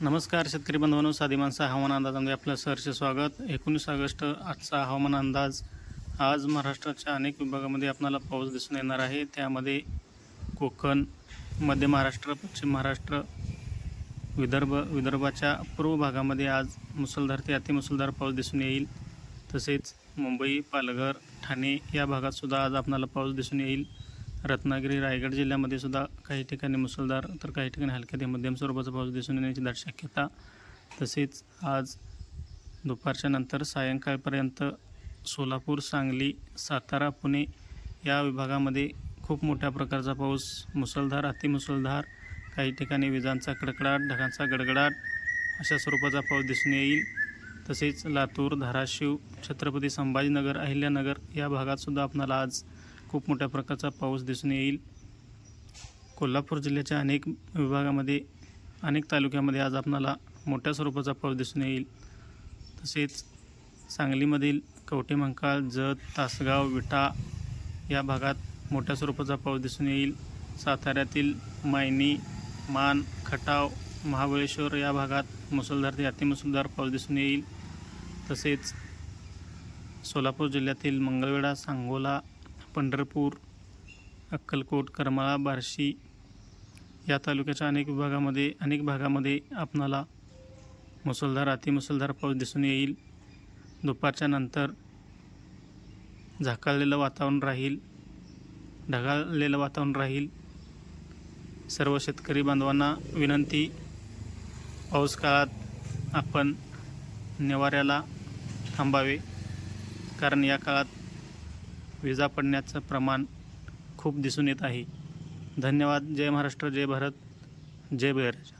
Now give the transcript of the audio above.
नमस्कार शेतकरी बांधवांनो साधी माणसं हवामान अंदाजामध्ये आपलं सहर्ष स्वागत. एकोणीस ऑगस्ट आजचा हवामान अंदाज. आज महाराष्ट्राच्या अनेक विभागामध्ये आपल्याला पाऊस दिसून येणार आहे. त्यामध्ये कोकण मध्य महाराष्ट्र पश्चिम महाराष्ट्र विदर्भ विदर्भाच्या पूर्व भागामध्ये आज मुसळधार ते अतिमुसळधार पाऊस दिसून येईल. तसेच मुंबई पालघर ठाणे या भागात सुद्धा आज आपल्याला पाऊस दिसून येईल. रत्नागिरी रायगड जिल्ह्यामध्ये सुद्धा काही ठिकाणी मुसळधार तर काही ठिकाणी हलक्या ते मध्यम स्वरूपाचा पाऊस दिसून येण्याची दाट शक्यता. तसेच आज दुपारच्या नंतर सायंकाळपर्यंत सोलापूर सांगली सातारा पुणे या विभागामध्ये खूप मोठ्या प्रकारचा पाऊस मुसळधार अतिमुसळधार काही ठिकाणी विजांचा कडकडाट ढगांचा गडगडाट अशा स्वरूपाचा पाऊस दिसून येईल. तसेच लातूर धाराशिव छत्रपती संभाजीनगर अहिल्यानगर या भागातसुद्धा आपणाला आज खूप मोठ्या प्रकारचा पाऊस दिसून येईल. कोल्हापूर जिल्ह्याच्या अनेक विभागामध्ये अनेक तालुक्यामध्ये आज आपणाला मोठ्या स्वरूपाचा पाऊस दिसून येईल. तसेच सांगलीमधील कवठेमंकाळ जत तासगाव विटा या भागात मोठ्या स्वरूपाचा पाऊस दिसून येईल. साताऱ्यातील मायनी मान खटाव महाबळेश्वर या भागात मुसळधार ते अतिमुसळधार पाऊस दिसून येईल. तसेच सोलापूर जिल्ह्यातील मंगळवेढा सांगोला पंढरपूर अक्कलकोट करमाळा बार्शी या तालुक्याच्या अनेक विभागामध्ये अनेक भागामध्ये आपणाला मुसळधार अतिमुसळधार पाऊस दिसून येईल. दुपारच्या नंतर झाकाळलेलं वातावरण राहील ढगाळलेलं वातावरण राहील. सर्व शेतकरी बांधवांना विनंती पाऊस काळात आपण निवाऱ्याला थांबावे. कारण या काळात विजा पडण्याचं प्रमाण खूप दिसून येत आहे. धन्यवाद. जय महाराष्ट्र जय भारत जय बैराज